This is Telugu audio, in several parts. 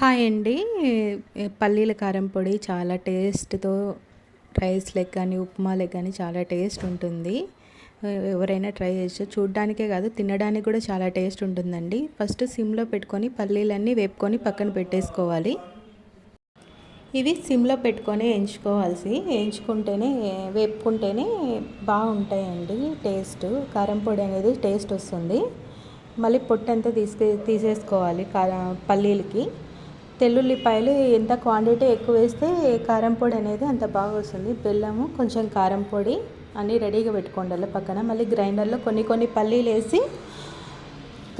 హాయ్ అండి. పల్లీల కారం పొడి చాలా టేస్ట్తో రైస్ లెగ్ కానీ ఉప్మాలకు కానీ చాలా టేస్ట్ ఉంటుంది. ఎవరైనా ట్రై చేయొచ్చు చూడ్డానికే కాదు తినడానికి కూడా చాలా టేస్ట్ ఉంటుందండి. ఫస్ట్ సిమ్లో పెట్టుకొని పల్లీలన్నీ వేపుకొని పక్కన పెట్టేసుకోవాలి. ఇవి సిమ్లో పెట్టుకొని వేయించుకోవాల్సి వేయించుకుంటేనే వేపుకుంటేనే బాగుంటాయండి టేస్ట్. కారం పొడి అనేది టేస్ట్ వస్తుంది. మళ్ళీ పొట్టంతా తీసుకు తీసేసుకోవాలి తీసేసుకోవాలి పల్లీలకి. తెల్లుల్లిపాయలు ఎంత క్వాంటిటీ ఎక్కువ వేస్తే కారం పొడి అనేది అంత బాగా వస్తుంది. బెల్లము కొంచెం కారం పొడి అన్నీ రెడీగా పెట్టుకోండాలి పక్కన. మళ్ళీ గ్రైండర్లో కొన్ని కొన్ని పల్లీలు వేసి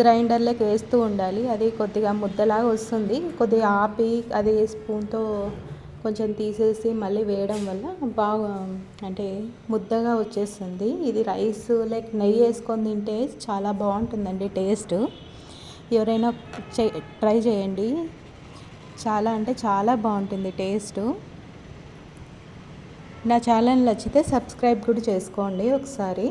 గ్రైండర్లోకి వేస్తూ ఉండాలి. అది కొద్దిగా ముద్దలాగా వస్తుంది. కొద్దిగా ఆపి అది స్పూన్తో కొంచెం తీసేసి మళ్ళీ వేయడం వల్ల బాగా అంటే ముద్దగా వచ్చేస్తుంది. ఇది రైస్ లైక్ నెయ్యి వేసుకొని తింటే చాలా బాగుంటుందండి టేస్ట్. ఎవరైనా ట్రై చేయండి. చాలా అంటే చాలా బాగుంటుంది టేస్ట్. నా ఛానల్ నచ్చితే సబ్స్క్రైబ్ కూడా చేసుకోండి ఒకసారి.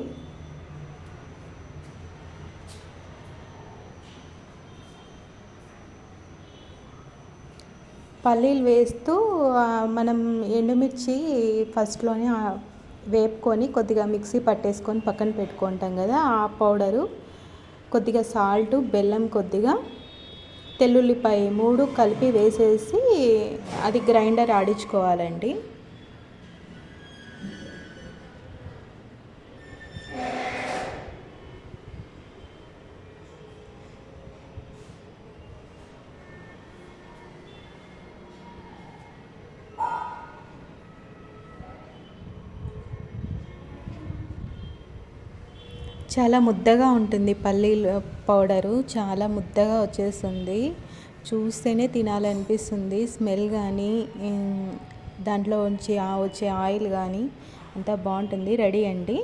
పల్లీలు వేస్తూ మనం ఎండుమిర్చి ఫస్ట్లోనే వేపుకొని కొద్దిగా మిక్సీ పట్టేసుకొని పక్కన పెట్టుకుంటాం కదా ఆ పౌడరు. కొద్దిగా సాల్ట్ బెల్లం కొద్దిగా తెల్లుల్లిపాయ మూడు కలిపి వేసేసి అది గ్రైండర్ ఆడించుకోవాలండి. చాలా ముద్దగా ఉంటుంది పల్లీలు పౌడరు. చాలా ముద్దగా వచ్చేస్తుంది. చూస్తేనే తినాలనిపిస్తుంది. స్మెల్ కానీ దాంట్లో ఉంచి వచ్చే ఆయిల్ కానీ అంతా బాగుంటుంది. రెడీ అండి.